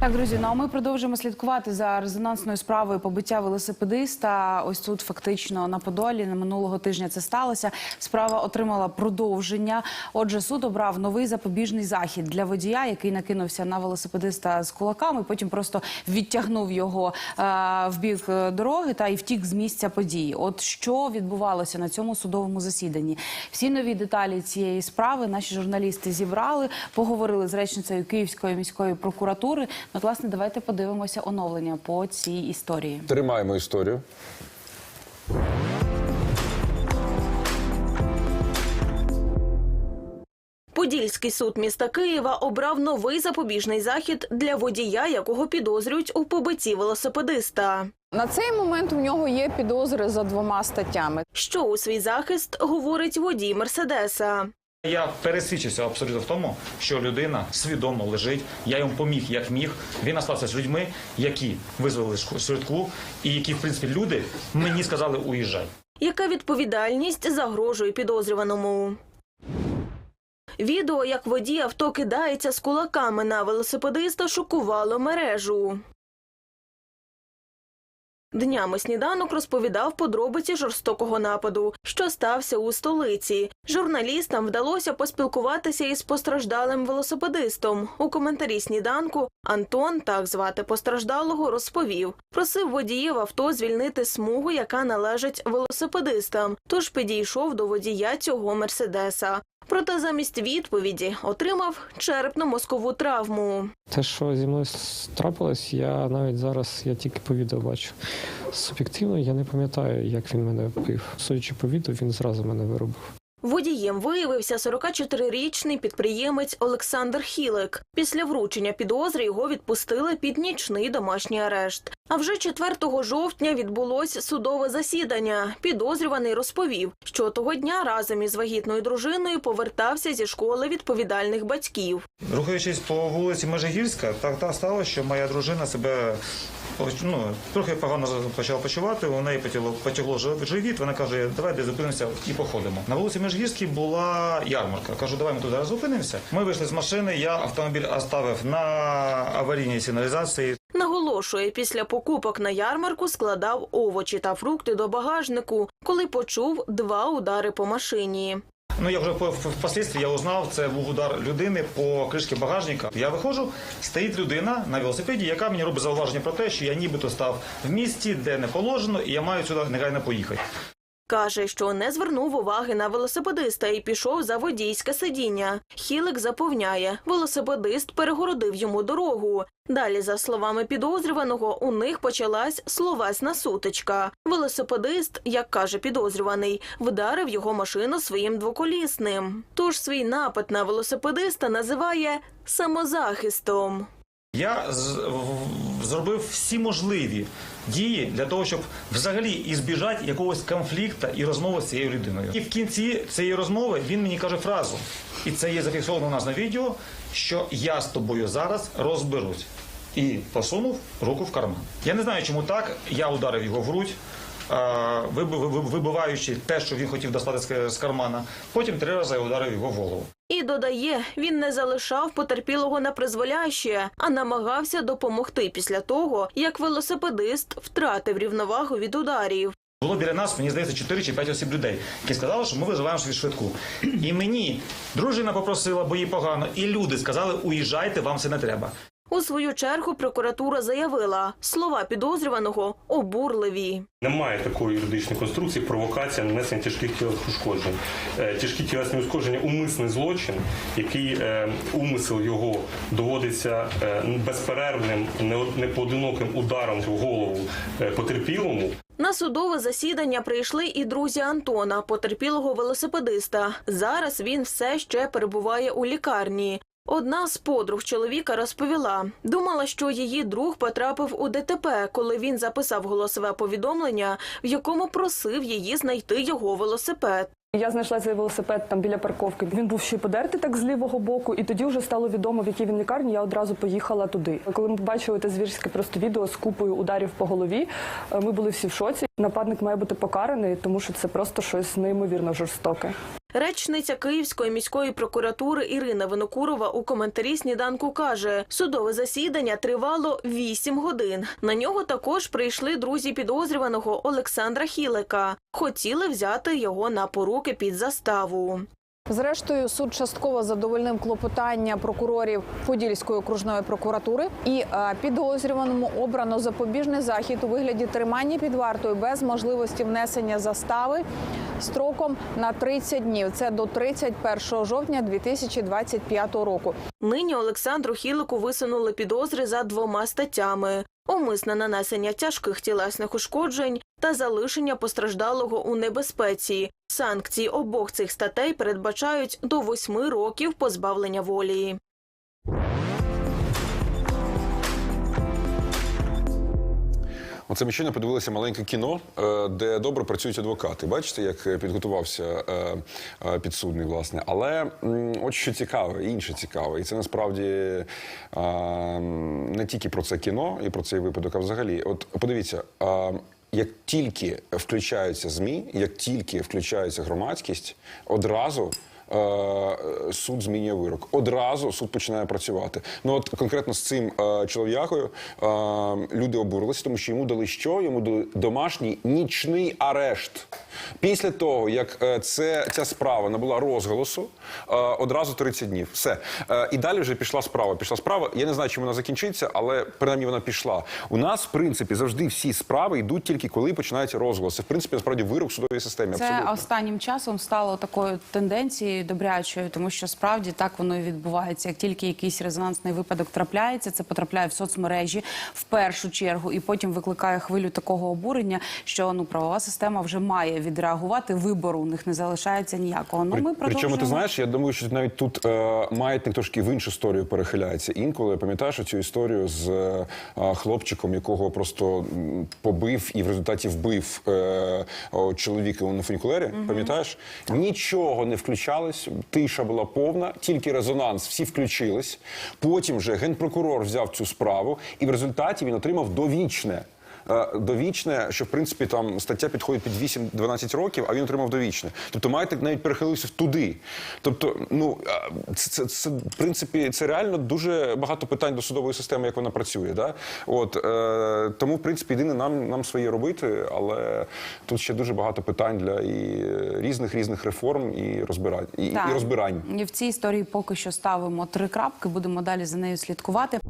Так, друзі, ну а ми продовжуємо слідкувати за резонансною справою побиття велосипедиста. Ось тут фактично на Подолі на минулого тижня це сталося. Справа отримала продовження. Отже, суд обрав новий запобіжний захід для водія, який накинувся на велосипедиста з кулаками. Потім просто відтягнув його е, в бік е, дороги та й втік з місця події. От що відбувалося на цьому судовому засіданні? Всі нові деталі цієї справи наші журналісти зібрали, поговорили з речницею Київської міської прокуратури. Ну, власне, давайте подивимося оновлення по цій історії. Тримаємо історію. Подільський суд міста Києва обрав новий запобіжний захід для водія, якого підозрюють у побитті велосипедиста. На цей момент у нього є підозри за двома статтями. Що у свій захист говорить водій Мерседеса. Я пересвідчився абсолютно в тому, що людина свідомо лежить. Я йому поміг як міг. Він остався з людьми, які визвали швидку, і які, в принципі, люди мені сказали уїжджай. Яка відповідальність загрожує підозрюваному? Відео, як водій авто кидається з кулаками на велосипедиста, шокувало мережу. Днями сніданок розповідав подробиці жорстокого нападу, що стався у столиці. Журналістам вдалося поспілкуватися із постраждалим велосипедистом. У коментарі сніданку Антон, так звати постраждалого, розповів, просив водіїв авто звільнити смугу, яка належить велосипедистам. Тож підійшов до водія цього мерседеса. Проте замість відповіді отримав черепно-мозкову травму. Те, що зі мною трапилось, я навіть зараз я тільки по відео бачу. Суб'єктивно я не пам'ятаю, як він мене бив. Судячи по відео, він зразу мене виробив. Водієм виявився 44-річний підприємець Олександр Хілик. Після вручення підозри його відпустили під нічний домашній арешт. А вже 4 жовтня відбулось судове засідання. Підозрюваний розповів, що того дня разом із вагітною дружиною повертався зі школи відповідальних батьків. Рухаючись по вулиці Межигірська, так так сталося, що моя дружина себе ну, трохи погано почала почувати. У неї потягло, потягло жи- живіт. Вона каже, давай де зупинимося і походимо. На вулиці Межгірській була ярмарка. Кажу, давай ми зараз зупинимося. Ми вийшли з машини. Я автомобіль оставив на аварійній сигналізації. Наголошує, після покупок на ярмарку складав овочі та фрукти до багажнику, коли почув два удари по машині. Ну я вже по- впоследствии я узнав, це був удар людини по кришці багажника. Я виходжу, стоїть людина на велосипеді, яка мені робить зауваження про те, що я нібито став в місті, де не положено, і я маю сюди негайно поїхати. Каже, що не звернув уваги на велосипедиста і пішов за водійське сидіння. Хілик запевняє, велосипедист перегородив йому дорогу. Далі, за словами підозрюваного, у них почалась словесна сутичка. Велосипедист, як каже підозрюваний, вдарив його машину своїм двоколісним. Тож свій напад на велосипедиста називає самозахистом. Я зробив всі можливі дії для того, щоб взагалі ізбіжати якогось конфлікту і розмови з цією людиною. І в кінці цієї розмови він мені каже фразу, і це є зафіксовано у нас на відео, що я з тобою зараз розберусь. І посунув руку в карман. Я не знаю, чому так. Я ударив його в грудь. Е, виби- виби- Вибиваючи те, що він хотів достати з- кармана, потім три рази ударив його в голову. І додає, він не залишав потерпілого на призволяще, а намагався допомогти після того, як велосипедист втратив рівновагу від ударів. Було біля нас, мені здається, 4 чи 5 осіб людей, які сказали, що ми визиваємо свій швидку. І мені дружина попросила, бо їй погано, і люди сказали, уїжджайте, вам це не треба. У свою чергу прокуратура заявила, слова підозрюваного обурливі. Немає такої юридичної конструкції провокація нанесення тяжких тілесних ушкоджень. Е, Тяжкі тілесні ушкодження умисний злочин, який е, умисел його доводиться е, безперервним, не- непоодиноким ударом в голову потерпілому. На судове засідання прийшли і друзі Антона, потерпілого велосипедиста. Зараз він все ще перебуває у лікарні. Одна з подруг чоловіка розповіла, думала, що її друг потрапив у ДТП, коли він записав голосове повідомлення, в якому просив її знайти його велосипед. Я знайшла цей велосипед там біля парковки. Він був ще подертий так з лівого боку, і тоді вже стало відомо, в якій він лікарні. Я одразу поїхала туди. Коли ми побачили те звірське просто відео з купою ударів по голові, е, ми були всі в шоці. Нападник має бути покараний, тому що це просто щось неймовірно жорстоке. Речниця Київської міської прокуратури Ірина Винокурова у коментарі сніданку каже, судове засідання тривало 8 годин. На нього також прийшли друзі підозрюваного Олександра Хілика. Хотіли взяти його на поруки під заставу. Зрештою, суд частково задовольнив клопотання прокурорів Подільської окружної прокуратури і е, підозрюваному обрано запобіжний захід у вигляді тримання під вартою без можливості внесення застави строком на 30 днів. Це до 31 жовтня 2025 року. Нині Олександру Хілику висунули підозри за двома статтями: умисне нанесення тяжких тілесних ушкоджень та залишення постраждалого у небезпеці. Санкції обох цих статей передбачають до восьми років позбавлення волі. Оце ми щойно подивилися маленьке кіно, е, де добре працюють адвокати. Бачите, як е, підготувався е, підсудний, власне. Але от що цікаве, інше цікаве. І це насправді не тільки про це кіно і про цей випадок, а взагалі. От подивіться. Як тільки включаються ЗМІ, як тільки включається громадськість, одразу суд змінює вирок. Одразу суд починає працювати. Ну от конкретно з цим е, чолов'якою е, люди обурилися, тому що йому дали що? Йому дали домашній нічний арешт. Після того, як е, це, ця справа набула розголосу, е, одразу 30 днів. Все. Е, і далі вже пішла справа. Пішла справа. Я не знаю, чим вона закінчиться, але принаймні вона пішла. У нас, в принципі, завжди всі справи йдуть тільки коли починаються розголоси. В принципі, насправді вирок судовій системі. Це абсолютно. останнім часом стало такою тенденцією добрячою, тому що справді так воно і відбувається. Як тільки якийсь резонансний випадок трапляється, це потрапляє в соцмережі в першу чергу, і потім викликає хвилю такого обурення, що ну правова система вже має відреагувати. Вибору у них не залишається ніякого. Ну ми Причому ти знаєш, я думаю, що навіть тут е, маятник трошки в іншу історію перехиляється. Інколи пам'ятаєш цю історію з е, хлопчиком, якого просто побив і в результаті вбив е, чоловіка на фунікулері. Пам'ятаєш? Нічого не включалось, тиша була повна, тільки резонанс. Всі включились. Потім вже генпрокурор взяв цю справу, і в результаті він отримав довічне. Е, довічне, що в принципі там стаття підходить під 8-12 років, а він отримав довічне. Тобто маєте навіть перехилився туди. Тобто, ну е, це, це, це в принципі це реально дуже багато питань до судової системи, як вона працює. Да? От е, тому, в принципі, єдине нам, нам своє робити, але тут ще дуже багато питань для і різних різних реформ і розбирань і, і розбирань. І в цій історії поки що ставимо три крапки. Будемо далі за нею слідкувати.